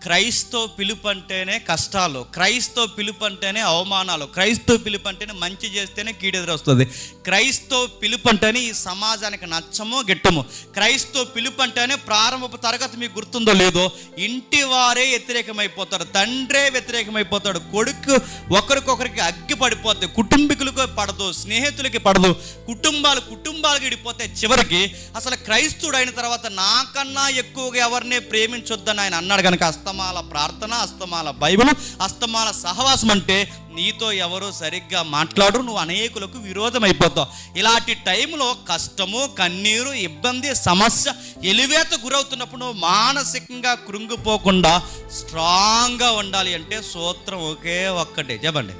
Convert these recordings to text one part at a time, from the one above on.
క్రైస్తవ పిలుపు అంటేనే కష్టాలు క్రైస్తవ పిలుపు అంటేనే అవమానాలు క్రైస్తవ పిలుపు అంటేనే మంచి చేస్తేనే కీడెదురొస్తుంది క్రైస్తవ పిలుపు అంటేనే ఈ సమాజానికి నచ్చము గిట్టము. క్రైస్తవ పిలుపు అంటేనే ప్రారంభపు తరగతి మీకు గుర్తుందో లేదో ఇంటి వారే వ్యతిరేకమైపోతారు తండ్రే వ్యతిరేకమైపోతాడు కొడుకు ఒకరికొకరికి అగ్గి పడిపోతుంది కుటుంబీకులకు పడదు స్నేహితులకి పడదు కుటుంబాలు కుటుంబాలకు ఇడిపోతే చివరికి అసలు క్రైస్తుడు అయిన తర్వాత నాకన్నా ఎక్కువగా ఎవరిని ప్రేమించొద్దని ఆయన అన్నాడు కనుక అస్తమాల ప్రార్థన అస్తమాల బైబిల్ అస్తమాల సహవాసం అంటే నీతో ఎవరు సరిగ్గా మాట్లాడు నువ్వు అనేకులకు విరోధం అయిపోతావు ఇలాంటి టైంలో కష్టము కన్నీరు ఇబ్బంది సమస్య ఎలివేత గురవుతున్నప్పుడు నువ్వు మానసికంగా కృంగిపోకుండా స్ట్రాంగ్గా ఉండాలి అంటే సూత్రం ఒకే ఒక్కటే. చెప్పండి.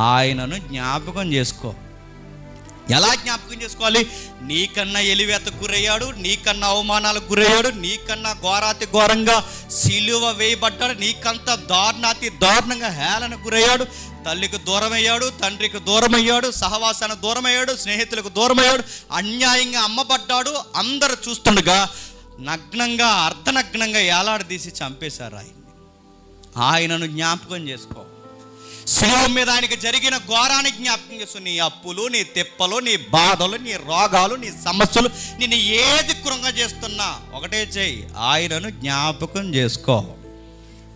ఆయనను జ్ఞాపకం చేసుకో. ఎలా జ్ఞాపకం చేసుకోవాలి? నీకన్నా ఎలివేతకు గురయ్యాడు నీకన్నా అవమానాలకు గురయ్యాడు నీకన్నా ఘోరాతి ఘోరంగా సిలువ వేయబడ్డాడు నీకంత దారుణాతి దారుణంగా హేళన గురయ్యాడు తల్లికి దూరమయ్యాడు తండ్రికి దూరమయ్యాడు సహవాసానికి దూరమయ్యాడు స్నేహితులకు దూరమయ్యాడు అన్యాయంగా అమ్మబడ్డాడు అందరు చూస్తుండగా నగ్నంగా అర్ధనగ్నంగా ఏలాడదీసి చంపేశారు ఆయన్ని. ఆయనను జ్ఞాపకం చేసుకో. శిలువ మీద ఆయనకి జరిగిన ఘోరాన్ని జ్ఞాపకం చేస్తూ నీ అప్పులు నీ తిప్పలు నీ బాధలు నీ రోగాలు నీ సమస్యలు నేను ఏది కృంగ చేస్తున్నా ఒకటే చేయి ఆయనను జ్ఞాపకం చేసుకో.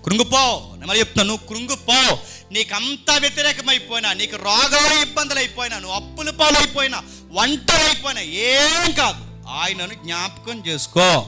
కృంగిపో. నేను మరి చెప్తాను నువ్వు కృంగిపో. నీకంతా వ్యతిరేకమైపోయినా నీకు రోగాలు ఇబ్బందులు అయిపోయినా నువ్వు అప్పుల పాలైపోయినా ఒంటరి అయిపోయినా ఏం కాదు ఆయనను జ్ఞాపకం చేసుకో.